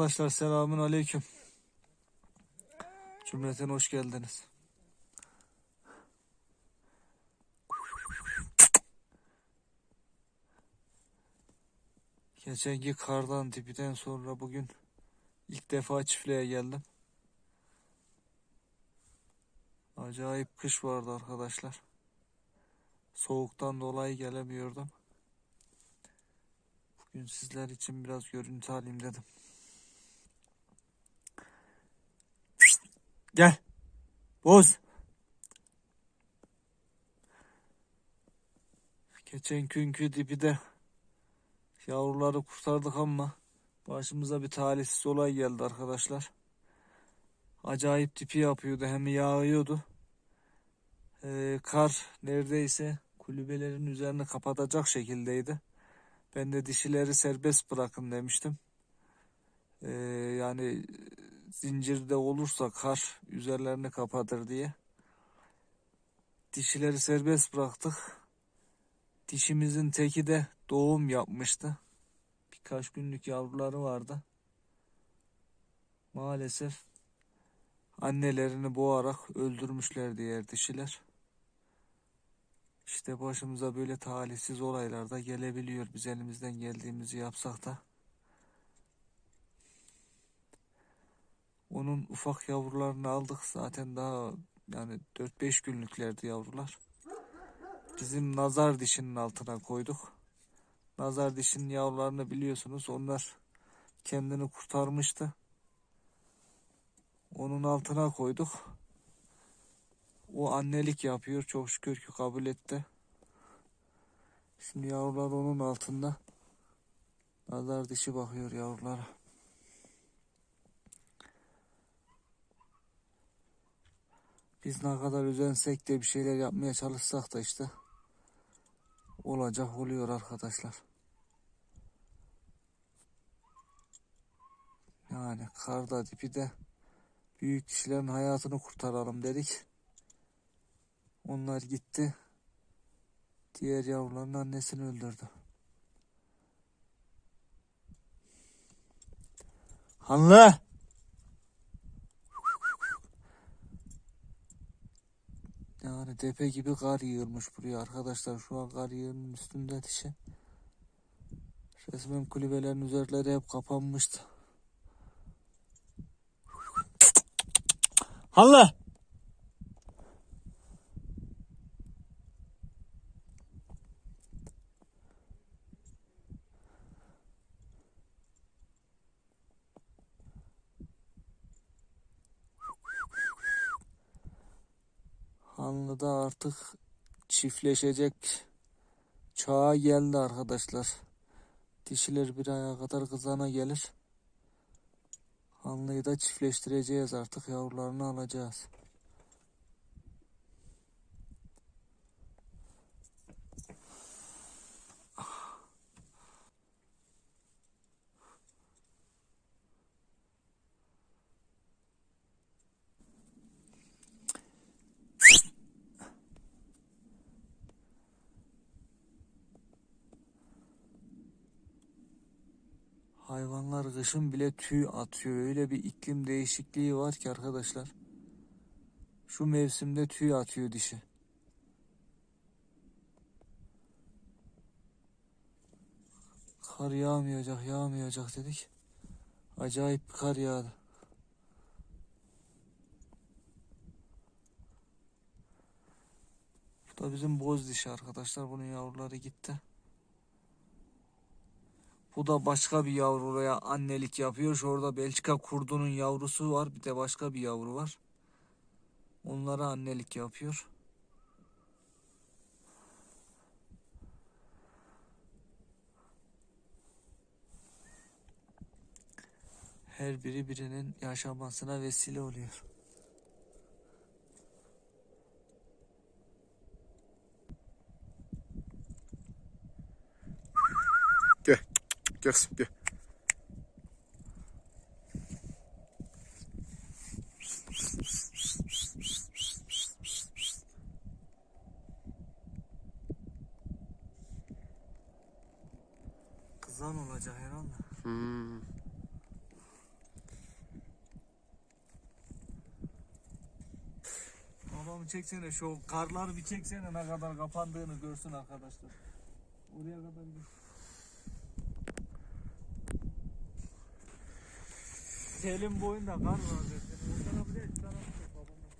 Arkadaşlar selamun aleyküm. Cümleten hoş geldiniz. Geçenki kardan tipiden sonra bugün ilk defa çiftliğe geldim. Acayip kış vardı arkadaşlar. Soğuktan dolayı gelemiyordum. Bugün sizler için biraz görüntü alayım dedim. Gel. Boz. Geçen günkü dibi de yavruları kurtardık ama başımıza bir talihsiz olay geldi arkadaşlar. Acayip tipi yapıyordu hem yağıyordu. Ee, kar neredeyse kulübelerin üzerini kapatacak şekildeydi. Ben de dişileri serbest bırakın demiştim. Ee, yani zincirde olursa kar üzerlerini kapatır diye. Dişileri serbest bıraktık. Dişimizin teki de doğum yapmıştı. Birkaç günlük yavruları vardı. Maalesef annelerini boğarak öldürmüşler diğer dişiler. İşte başımıza böyle talihsiz olaylar da gelebiliyor. Biz elimizden geldiğimizi yapsak da. Onun ufak yavrularını aldık. Zaten daha yani 4-5 günlüklerdi yavrular. Bizim nazar dişinin altına koyduk. Nazar dişinin yavrularını biliyorsunuz. Onlar kendini kurtarmıştı. Onun altına koyduk. O annelik yapıyor. Çok şükür ki kabul etti. Şimdi yavrular onun altında. Nazar dişi bakıyor yavrulara. Biz ne kadar özensek de bir şeyler yapmaya çalışsak da işte olacak oluyor arkadaşlar. Yani karda dipi de büyük kişilerin hayatını kurtaralım dedik. Onlar gitti. Diğer yavruların annesini öldürdü. Hanlı! Yani tepe gibi kar yığılmış buraya arkadaşlar. Şu an kar yığının üstünde dişi. Resmen kulübelerin üzerleri hep kapanmıştı. Hanlı! Hanlı'da artık çiftleşecek çağa geldi arkadaşlar. Dişiler bir aya kadar kızana gelir. Hanlı'yı da çiftleştireceğiz artık yavrularını alacağız. Kışın bile tüy atıyor. Öyle bir iklim değişikliği var ki arkadaşlar. Şu mevsimde tüy atıyor dişi. Kar yağmayacak, yağmayacak dedik. Acayip bir kar yağdı. Bu da bizim boz dişi arkadaşlar. Bunun yavruları gitti. Bu da başka bir yavruya annelik yapıyor. Şurada Belçika kurdunun yavrusu var. Bir de başka bir yavru var. Onlara annelik yapıyor. Her biri birinin yaşamasına vesile oluyor. Gel gel. Kızan olacak herhalde. Hmm. Babamı çeksene şu karlar bir çeksene ne kadar kapandığını görsün arkadaşlar. Oraya kadar bir. Telin boyunda kar var zaten. O tarafı değil, şu tarafı yok babamın.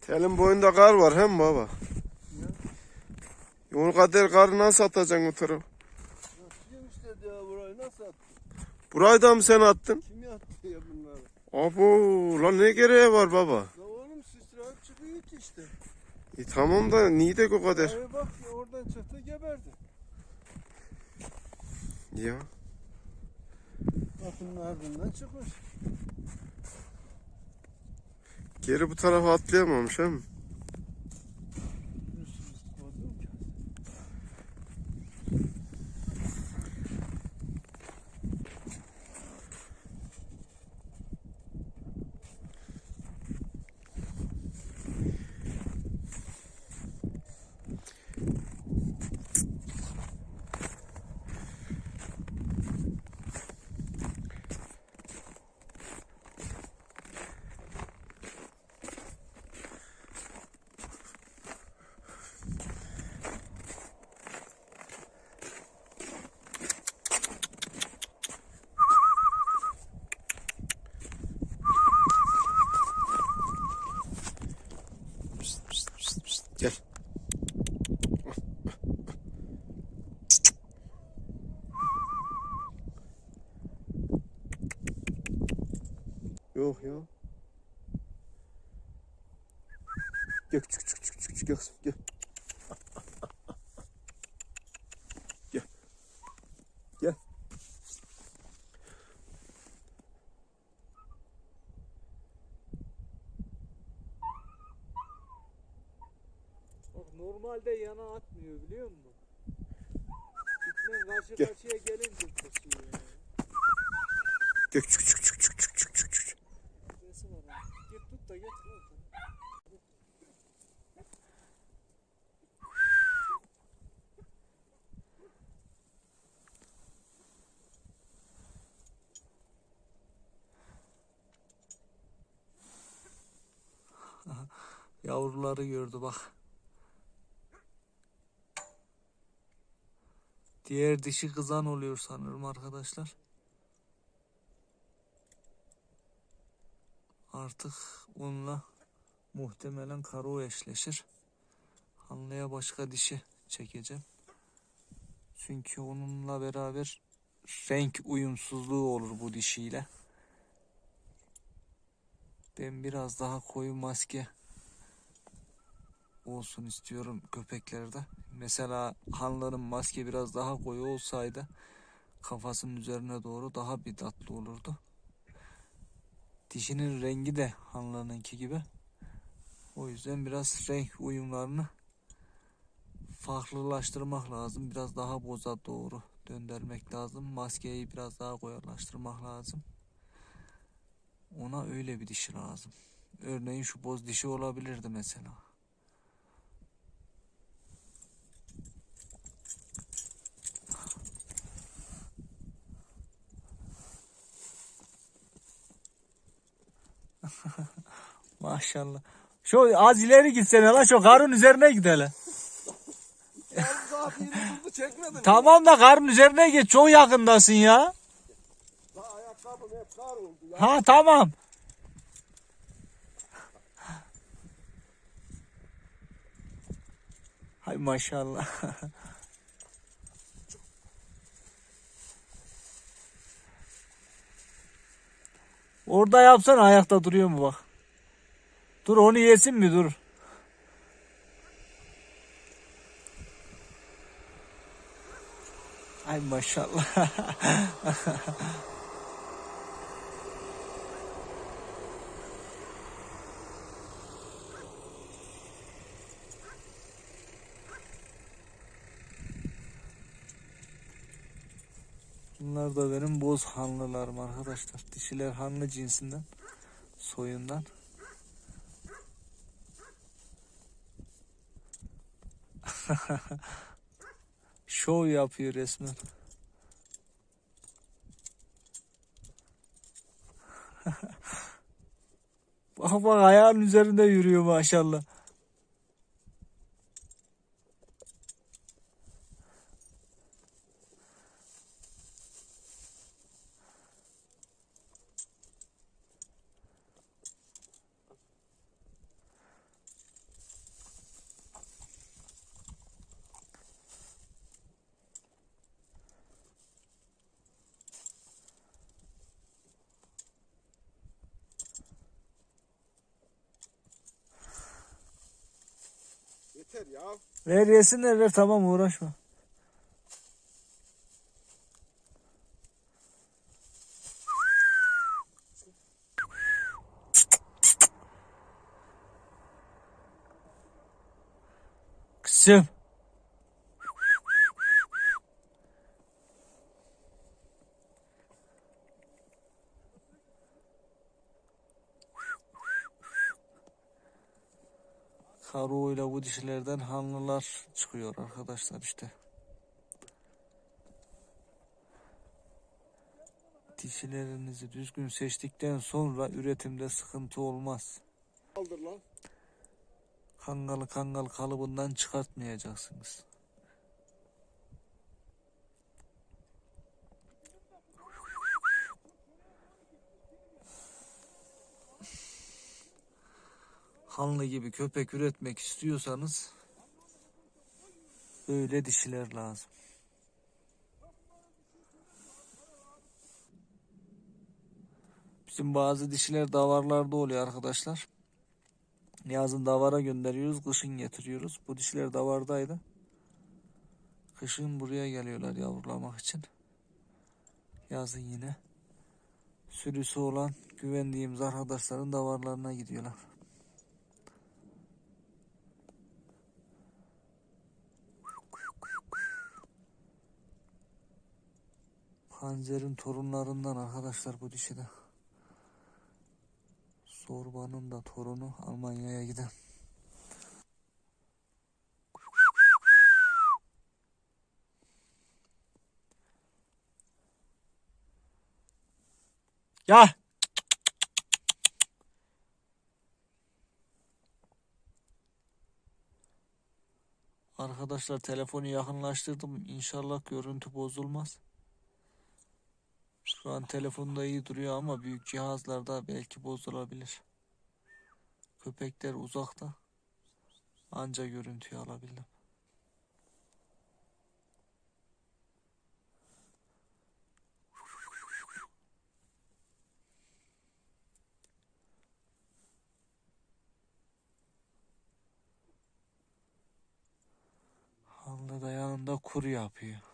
Telin boyunda kar var hem baba. O kadar karı nasıl atacaksın o? Kim istedi ya burayı nasıl attı? Burayı da mı sen attın? Kim yaptı ya bunları? Abo lan ne gereği var baba? Ya oğlum sıçrayıp çıkıyor it işte. E tamam da niye de o kadar? Abi bak ya oradan çıktı geberdi. Ya Bakın ardından çıkmış. geri bu tarafa atlayamamış hem. Üstümüz koydum ki. Gel. Yok ya. Gel çık çık çık çık çık gel gel. Gel. Gel. Bak normalde yana atmıyor biliyor musun? Gitmen karşı Gel. karşıya gelince ya. Gel çık çık çık çık çık çık. Nesi var abi? Git tut da getir. Yavruları gördü bak. Diğer dişi kızan oluyor sanırım arkadaşlar. Artık onunla muhtemelen karo eşleşir. Hanlıya başka dişi çekeceğim. Çünkü onunla beraber renk uyumsuzluğu olur bu dişiyle. Ben biraz daha koyu maske olsun istiyorum köpeklerde. Mesela hanların maske biraz daha koyu olsaydı kafasının üzerine doğru daha bir tatlı olurdu. Dişinin rengi de hanlarınki gibi. O yüzden biraz renk uyumlarını farklılaştırmak lazım. Biraz daha boza doğru döndürmek lazım. Maskeyi biraz daha koyulaştırmak lazım. Ona öyle bir dişi lazım. Örneğin şu boz dişi olabilirdi mesela. Maşallah. Şu az ileri gitsene lan şu karın üzerine gidelim. Tamam da karın üzerine git. Çok yakındasın ya. Ya. Ha tamam. Hay maşallah. Orada yapsana ayakta duruyor mu bak. Dur onu yesin mi dur. Ay maşallah. Bunlar da benim boz hanlılarım arkadaşlar. Dişiler hanlı cinsinden. Soyundan. Şov yapıyor resmen. bak bak ayağın üzerinde yürüyor maşallah. Yeter ya. Ver yesinler ver tamam uğraşma. Kızım. Karo ile bu dişilerden hanlılar çıkıyor arkadaşlar işte. Dişilerinizi düzgün seçtikten sonra üretimde sıkıntı olmaz. Kaldır lan. Kangalı kangal kalıbından çıkartmayacaksınız. Hanlı gibi köpek üretmek istiyorsanız böyle dişiler lazım. Bizim bazı dişiler davarlarda oluyor arkadaşlar. Yazın davara gönderiyoruz, kışın getiriyoruz. Bu dişiler davardaydı. Kışın buraya geliyorlar yavrulamak için. Yazın yine. Sürüsü olan güvendiğimiz arkadaşların davarlarına gidiyorlar. Panzer'in torunlarından arkadaşlar bu dişi de. Zorba'nın da torunu Almanya'ya giden. Ya. Arkadaşlar telefonu yakınlaştırdım. İnşallah görüntü bozulmaz. Şu an telefonda iyi duruyor ama büyük cihazlarda belki bozulabilir. Köpekler uzakta. Anca görüntüyü alabildim. Hanlı da yanında kuru yapıyor.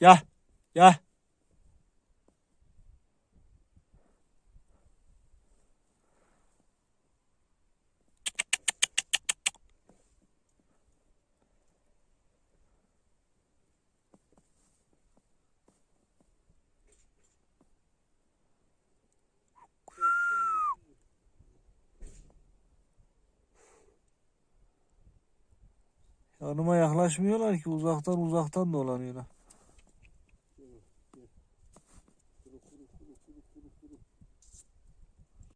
Ya, ya. Yanıma yaklaşmıyorlar ki uzaktan uzaktan dolanıyorlar.